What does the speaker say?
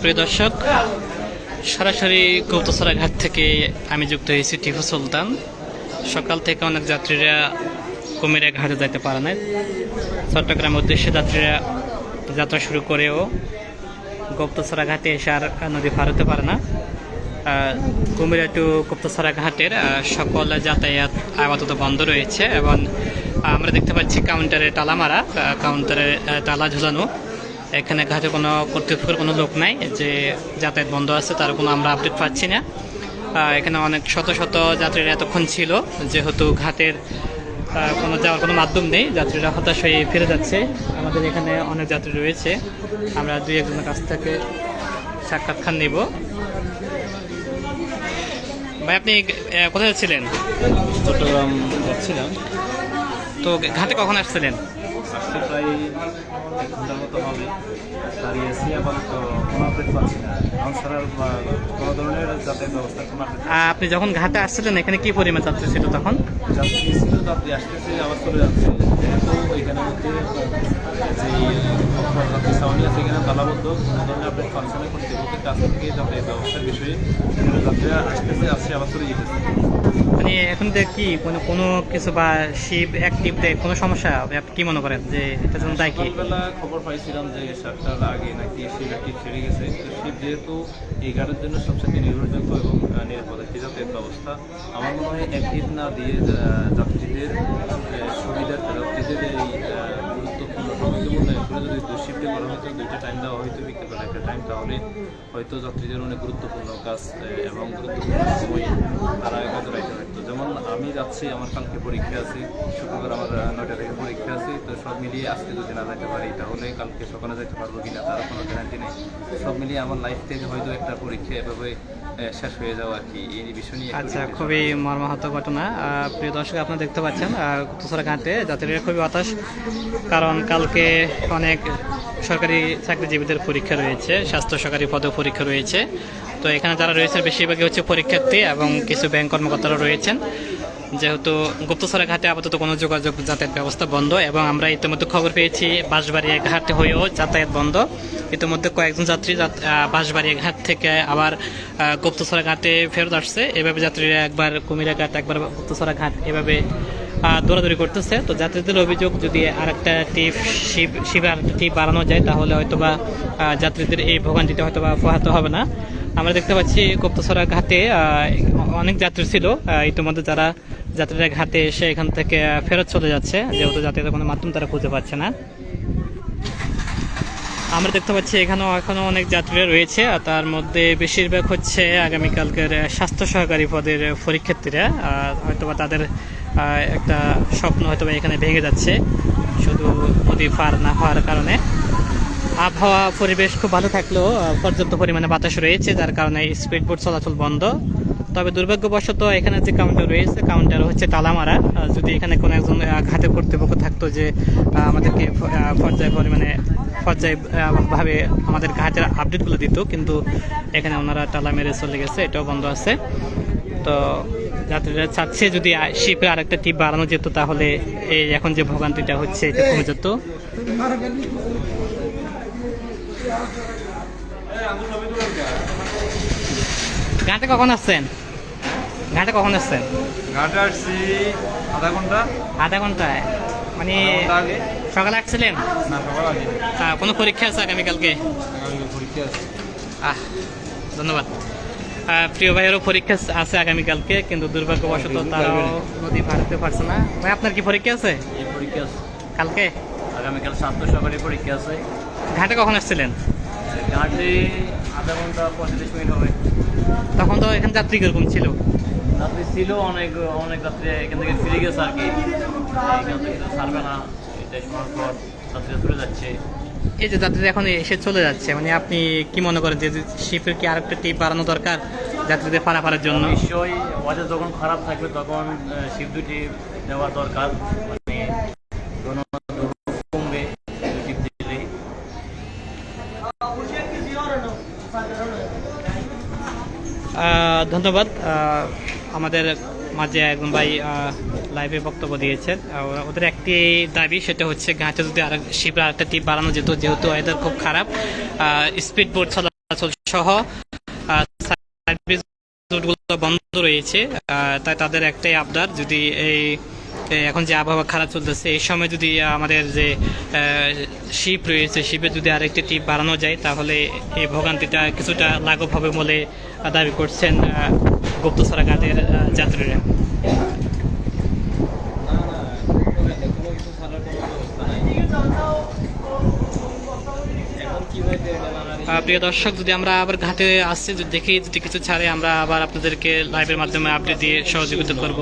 প্রিয় দর্শক, সরাসরি গুপ্তসরা ঘাট থেকে আমি যুক্ত হয়েছি টিপু সুলতান। সকাল থেকে অনেক যাত্রীরা কুমিরা ঘাটে যাইতে পারে না চট্টগ্রামের উদ্দেশ্যে যাত্রীরা যাত্রা শুরু করেও গুপ্তসরা ঘাটে এসে আর নদী পার হতে পারে না। কুমিরা টু গুপ্তসরা ঘাটের সকল যাতায়াত আপাতত বন্ধ রয়েছে এবং আমরা দেখতে পাচ্ছি কাউন্টারে তালা মারা কাউন্টারে তালা ঝুলানো। এখানে ঘাটে কোনো কর্তৃপক্ষের কোনো লোক নাই যে যাতায়াত বন্ধ আছে তার কোনো আমরা আপডেট পাচ্ছি না। এখানে অনেক শত শত যাত্রীরা এতক্ষণ ছিল যেহেতু ঘাটের কোনো যাওয়ার কোনো মাধ্যম নেই যাত্রীরা হতাশ হয়ে ফিরে যাচ্ছে। আমাদের এখানে অনেক যাত্রী রয়েছে। আমরা দুই একজনের কাছ থেকে সাক্ষাৎকার নেব। ভাই আপনি কোথায় যাচ্ছিলেন? চট্টগ্রাম যাচ্ছিলাম। তো ঘাটে কখন আসছিলেন? প্রায় এক ঘণ্টার মতো হবে। দাঁড়িয়েছি আপাতত কোনো আপডেট পাচ্ছি না। কোনো ধরনের যাতায়াত ব্যবস্থা কোনো আপনি যখন ঘাটে আসছিলেন এখানে কি পরিমাণ যাত্রী ছিল তখন? যাত্রী ছিল যাত্রী আসতেছে আবার চলে যাচ্ছে। যেহেতু এখানে মধ্যে যে ছাউনি আছে এখানে তালাবদ্ধ কোনো ধরনের আপডেট পাচ্ছে না কর্তৃপক্ষের কাছ থেকে যাতায়াত ব্যবস্থার বিষয়ে যাত্রীরা আসতেছে আসছে আবার চলে যেতেছে। মানে এখন তো কি মানে কোনো কিছু বা শিপ অ্যাক্টিভ দেয় কোনো সমস্যা? হবে আপনি কি মনে করেন যে এটা জন্য তাই কি? সকালবেলা খবর পাইছিলাম যে সাতটার আগে নাকি শিপ অ্যাক্টিভ ছেড়ে গেছে। তো যেহেতু এই গাড়ির জন্য সবচেয়ে নির্ভরযোগ্য এবং নিরাপদ একটি যাতায়াত ব্যবস্থা আমার মনে হয় ঈদ না দিয়ে যাত্রীদের আহ, সুবিধার্থে যাত্রীদের এই আহ, গুরুত্বপূর্ণ সবচেয়ে মূল্যায়ন করে যদি দুশিফটে করা হতো, দুইটা টাইম দেওয়া হয়তো বিকেলবেলা একটা টাইম তাহলে হয়তো যাত্রীদের অনেক গুরুত্বপূর্ণ কাজ এবং গুরুত্বপূর্ণ সময় তারা কাজে যেমন আমি যাচ্ছি, আমার কালকে পরীক্ষা আছে, শুক্রবার আমার নয়টা থেকে পরীক্ষা সব মিলিয়ে আজকে যদি না যেতে পারি। তাহলে কালকে সকালে যেতে পারব কিনা তার কোনো গ্যারান্টি নেই। সব মিলিয়ে আমার লাইফ থেকে হয়তো একটা পরীক্ষা এভাবে শেষ হয়ে যাওয়া আর কি। এই বিষয় নিয়ে আচ্ছা খুবই মর্মাহত ঘটনা। প্রিয় দর্শক আপনারা দেখতে পাচ্ছেন কুতুসরা ঘাটে যাত্রীরা খুবই হতাশ কারণ কালকে অনেক সরকারি চাকরিজীবীদের পরীক্ষা রয়েছে স্বাস্থ্য সরকারি পদে পরীক্ষা রয়েছে। তো এখানে যারা রয়েছে বেশিরভাগই হচ্ছে পরীক্ষার্থী এবং কিছু ব্যাংক কর্মকর্তারা রয়েছেন। যেহেতু গুপ্তসরা ঘাটে আপাতত কোনো যোগাযোগ যাতায়াত ব্যবস্থা বন্ধ এবং আমরা ইতিমধ্যে খবর পেয়েছি বাঁশবাড়িয়া ঘাট হয়েও যাতায়াত বন্ধ। ইতিমধ্যে কয়েকজন যাত্রী যাত- বাঁশবাড়িয়া ঘাট থেকে আবার গুপ্তসরা ঘাটে ফেরত আসছে। এভাবে যাত্রীরা একবার কুমিরা ঘাট, একবার গুপ্তসরা ঘাট এভাবে দৌড়াদৌড়ি করতেছে। তো যাত্রীদের অভিযোগ যদি আরেকটা টিপ শিব আরেকটা টিপ বাড়ানো যায়, তাহলে হয়তোবা যাত্রীদের এই ভোগান্তিটা হয়তো বা পোহাতে হবে না। আমরা দেখতে পাচ্ছি গুপ্তসরা ঘাটে অনেক যাত্রী ছিল। ইতিমধ্যে যারা যাত্রীরা ঘাটে এসে এখান থেকে ফেরত চলে যাচ্ছে। যেহেতু যাত্রীদের কোনো মাধ্যম তারা খুঁজে পাচ্ছে না। আমরা দেখতে পাচ্ছি এখানেও এখনও অনেক যাত্রীরা রয়েছে। আর তার মধ্যে বেশিরভাগ হচ্ছে আগামীকালকের স্বাস্থ্য সহকারী পদের পরীক্ষার্থীরা। হয়তোবা তাদের একটা স্বপ্ন হয়তোবা এখানে ভেঙে যাচ্ছে। শুধু নদী পার না হওয়ার কারণে। আবহাওয়া পরিবেশ খুব ভালো থাকলেও পর্যাপ্ত পরিমাণে বাতাস রয়েছে, যার কারণে স্পিড বোট চলাচল বন্ধ। তবে দুর্ভাগ্যবশত এখানে যে কাউন্টার রয়েছে কাউন্টার হচ্ছে তালামারা। যদি এখানে কোনো একজন ঘাটে কর্তৃপক্ষ থাকতো যে আমাদেরকে পর্যায় পরিমাণে পর্যায়ভাবে আমাদের ঘাটের আপডেটগুলো দিত, কিন্তু এখানে ওনারা তালা মেরে চলে গেছে, এটাও বন্ধ আছে। তো যাত্রীরা চাচ্ছে যদি শিপে আরেকটা টিপ বাড়ানো যেত, তাহলে এই এখন যে ভোগান্তিটা হচ্ছে, এটা কমে যেত। ঘাটে কখন আসছেন? ঘাটে কখন আসছেন? ঘাটে আসছি আধা ঘণ্টা। আধা ঘন্টায়? মানে সকালে আসছিলেন? না সকাল আগে। আহ, কোনো পরীক্ষা আছে আগামীকালকে? পরীক্ষা আছে। আহ ধন্যবাদ। প্রিয় ভাইয়েরও পরীক্ষা আছে আগামীকালকে কিন্তু দুর্ভাগ্যবশত তারাও নদী পার পারছে না। ভাই আপনার কি পরীক্ষা আছে? পরীক্ষা আছে। কালকে? আগামীকাল স্বাস্থ্য সরকারি পরীক্ষা আছে। ঘাটে কখন আসছিলেন? ঘাটে আধা ঘণ্টা পঁয়তাল্লিশ মিনিট হবে। তখন তো এখানে যাত্রী কীরকম ছিল? যাত্রী ছিল অনেক অনেক যাত্রী এখান থেকে ফিরে গেছে আর কি। এখান থেকে তো ছাড়বে না এটা শোনার পর যাত্রীরা চলে যাচ্ছে। এই যে যাত্রীরা এখন এসে চলে যাচ্ছে মানে আপনি কি মনে করেন যে শিপের কি আরেকটা টিপ বাড়ানো দরকার যাত্রীদের পারাপারের জন্য? নিশ্চয়ই ওয়াজে যখন খারাপ থাকবে তখন শিপ দুটি দেওয়া দরকার মানে জনদুর্ভোগ কমবে শিপ দিলেই আহ, ধন্যবাদ। আমাদের মাঝে একজন ভাই লাইভে বক্তব্য দিয়েছেন। ওদের একটি দাবি, সেটা হচ্ছে ঘাটে যদি আর শিপের আরেকটা টিপ বাড়ানো যেত, যেহেতু ওয়েদার খুব খারাপ স্পিড বোট চলাচল সহ বন্ধ রয়েছে। তাই তাদের একটাই আবদার, যদি এই এখন যে আবহাওয়া খারাপ চলতেছে, এই সময় যদি আমাদের যে শিপ রয়েছে, শিপে যদি আরেকটি টিপ বাড়ানো যায়, তাহলে এই ভোগান্তিটা কিছুটা লাঘব হবে বলে দাবি করছেন গুপ্তসরা ঘাটের যাত্রীরা। প্রিয় দর্শক, যদি আমরা আবার ঘাটে আসছি দেখি যদি কিছু ছাড়ে, আমরা আবার আপনাদেরকে লাইভের মাধ্যমে আপডেট দিয়ে সহযোগিতা করব।